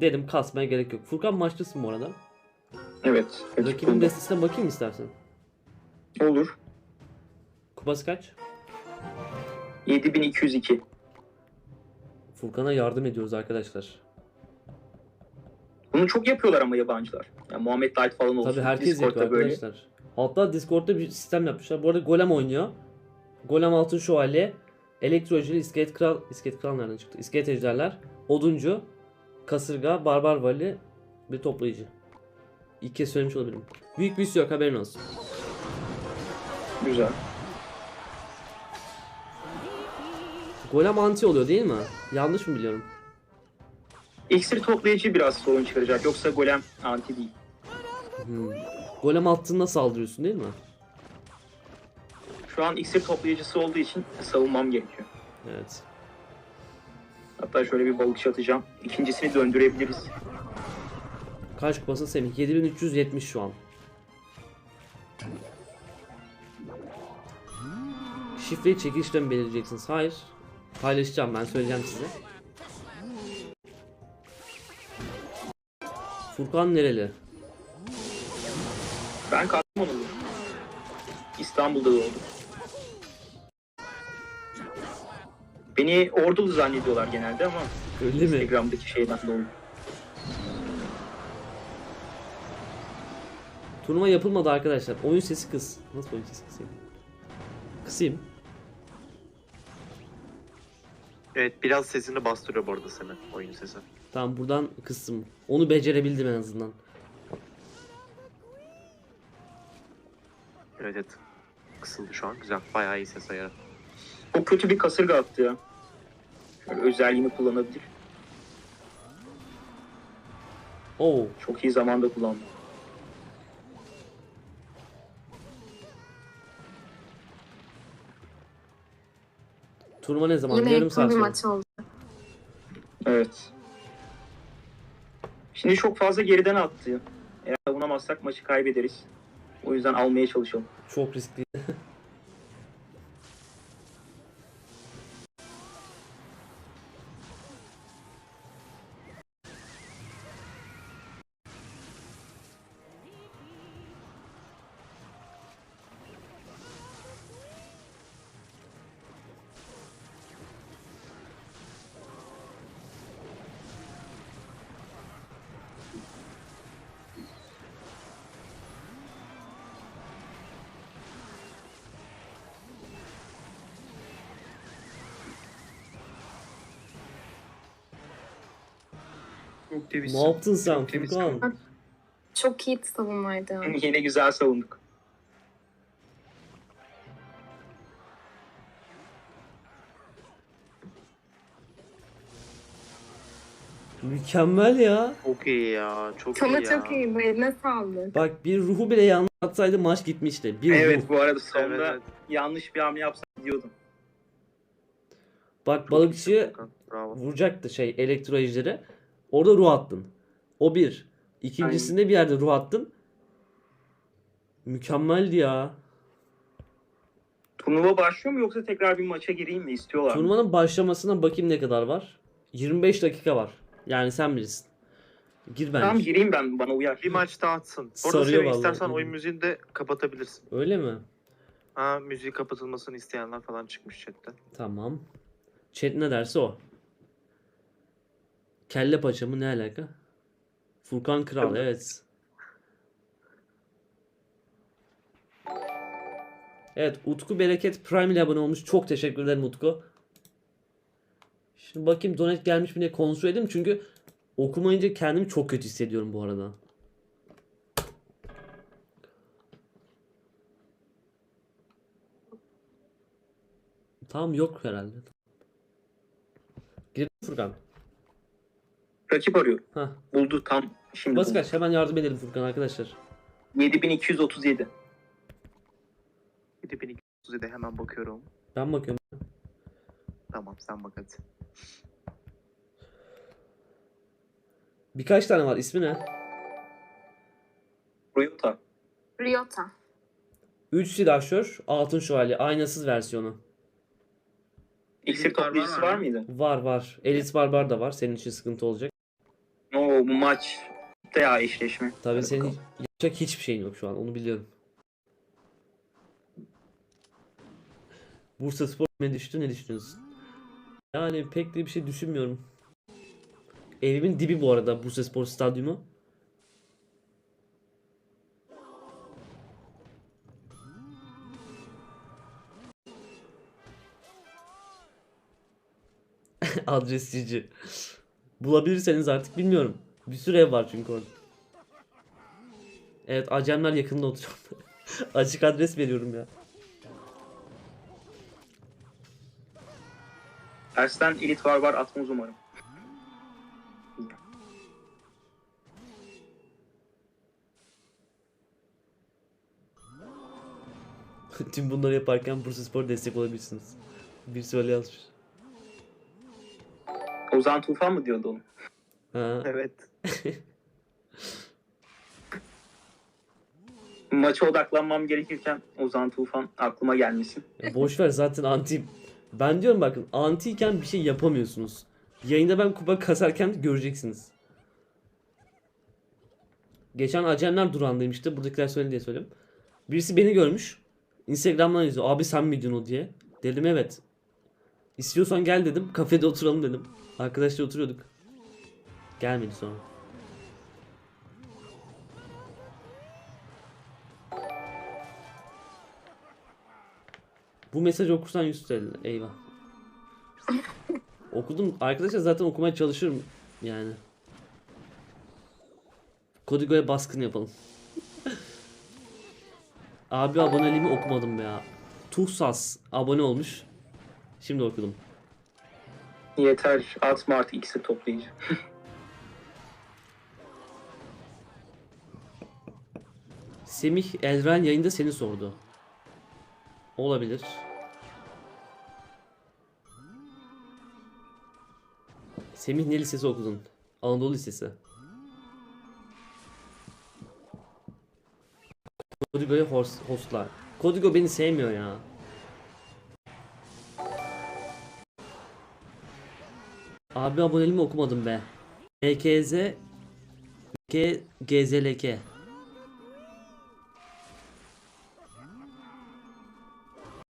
Dedim kasmaya gerek yok. Furkan maçlısın bu arada. Evet. Rakibin destesine bakayım istersen. Olur. Kupası kaç? 7202. Furkan'a yardım ediyoruz arkadaşlar. Bunu çok yapıyorlar ama yabancılar. Yani Muhammed Light falan olsun. Tabii herkes Discord'da yapıyor böyle. arkadaşlar. Hatta Discord'da bir sistem yapmışlar. Bu arada Golem oynuyor. Golem altın şövalye, elektrojili, iskelet kral, iskelet kral nereden çıktı? İskelet ejderler, oduncu, kasırga, barbar vali, bir toplayıcı. İlk kez söylemiş olabilirim. Büyük büyüsü yok haberin olsun. Güzel. Golem anti oluyor değil mi? Yanlış mı biliyorum? İksir toplayıcı biraz sorun çıkaracak. Yoksa golem anti değil. Hmm. Golem attığında saldırıyorsun değil mi? Şu an iksir toplayıcısı olduğu için savunmam gerekiyor. Evet. Hatta şöyle bir balıkçı atacağım. İkincisini döndürebiliriz. Kaç kupası Semih? 7370 şu an. Şifreyi çekilişle mi belirleyeceksiniz? Hayır. Paylaşacağım ben söyleyeceğim size. Furkan nereli? Ben Kastamonuluyum. İstanbul'da doğdum. Beni ordulu zannediyorlar genelde ama Öyle mi? Instagram'daki şeyden dolayı. Turnuva yapılmadı arkadaşlar. Oyun sesi kız. Nasıl oyun sesi kısayım? Kısayım. Evet biraz sesini bastırıyor bu arada seni oyun sesi. Tamam buradan kıstım. Onu becerebildim en azından. Evet evet. Kısıldı şu an. Güzel. Bayağı iyi ses ayarı. O kötü bir kasırga attı ya. Şöyle özelliğini kullanabilir. Oo. Çok iyi zamanda kullandı. Turnuva ne zaman? Yine Yarım saat bir sonra. maç oldu. Evet. Şimdi çok fazla geriden attı. Eğer savunamazsak maçı kaybederiz. O yüzden almaya çalışalım. Çok riskli. Çok Ne yaptın sen Çok temiz Furkan? Çok iyi savunmaydı. Yine güzel savunduk. Mükemmel ya. Çok iyi ya. Çok Sana iyi ya. çok iyi. Eline sağlık. Bak bir ruhu bile yanlış atsaydı maç gitmişti. Bir Evet ruh. bu arada Evet, sonunda evet. yanlış bir hamle yapsam diyordum. Bak Çok balıkçı vuracaktı şey elektro ejderi. Orada ruh attın. O bir. İkincisinde bir yerde ruh attın. Mükemmeldi ya. Turnuva başlıyor mu yoksa tekrar bir maça gireyim mi istiyorlar mı? Turnuvanın başlamasına bakayım ne kadar var. 25 dakika var. Yani sen bilirsin. Gir bence. Tamam gireyim ben bana uyar. Bir maç daha atsın. Orada Sarıyor vallahi. istersen oyun müziğini de kapatabilirsin. Öyle mi? Ha müziği kapatılmasını isteyenler falan çıkmış chatte. Tamam. Chat ne derse o. Kelle paça mı ne alaka? Furkan Kral evet. Evet Utku Bereket Prime ile abone olmuş. Çok teşekkür ederim Utku. Şimdi bakayım donet gelmiş mi diye kontrol edeyim çünkü okumayınca kendimi çok kötü hissediyorum bu arada. Tamam yok herhalde. Mi Furkan. Rakip arıyor. Hah. Buldu tam şimdi. Bas buldu. kaç hemen yardım edelim Furkan arkadaşlar. 7237. 7237'de hemen bakıyorum. Ben bakıyorum. Tamam sen bak hadi. Birkaç tane var. İsmi ne? Toyota. Ryota. 3 silahşör, altın şövalye, aynasız versiyonu. İksir toplayıcısı var var mı? mıydı? Var var. Elit barbar da var. Senin için sıkıntı olacak. O maç veya eşleşme. Tabii senin yapacak hiçbir şeyin yok şu an onu biliyorum. Bursa Spor ne düştü ne düşünüyorsun? Yani pek de bir şey düşünmüyorum. Evimin dibi bu arada Bursa Spor Stadyumu. Adresçici. Bulabilirseniz artık bilmiyorum. Bir sürü ev var çünkü orada. Evet Acemler yakında oturuyor. Açık adres veriyorum ya. Tersten elit var var atmaz umarım. Tüm bunları yaparken Bursa Spor destek olabilirsiniz. Birisi öyle yazmış. Ozan Tufan mı diyordu onu? Ha. Evet. Maça odaklanmam gerekirken Ozan Tufan aklıma gelmesin. Ya boş ver zaten antiyim. Ben diyorum bakın antiyken bir şey yapamıyorsunuz. Yayında ben kupa kasarken göreceksiniz. Geçen Acemler durağındaymıştı. Buradakiler söyledi diye söyleyeyim. Birisi beni görmüş. Instagram'dan yazıyor. Abi sen miydin o diye. Dedim evet. İstiyorsan gel dedim. Kafede oturalım dedim. Arkadaşlar oturuyorduk. Gelmedi sonra. Bu mesajı okursan 100 TL. Eyvah. Okudum. Arkadaşlar zaten okumaya çalışıyorum yani. Kodigo'ya baskın yapalım. Abi aboneliğimi okumadım ya. Tuhsas abone olmuş. Şimdi okudum. Yeter atma artık ikisi toplayıcı. Semih Elren yayında seni sordu. Olabilir. Semih ne lisesi okudun? Anadolu Lisesi. Kodigo'ya host, hostlar. Kodigo beni sevmiyor ya. Abi aboneliğimi okumadım be. EKZ G GZLK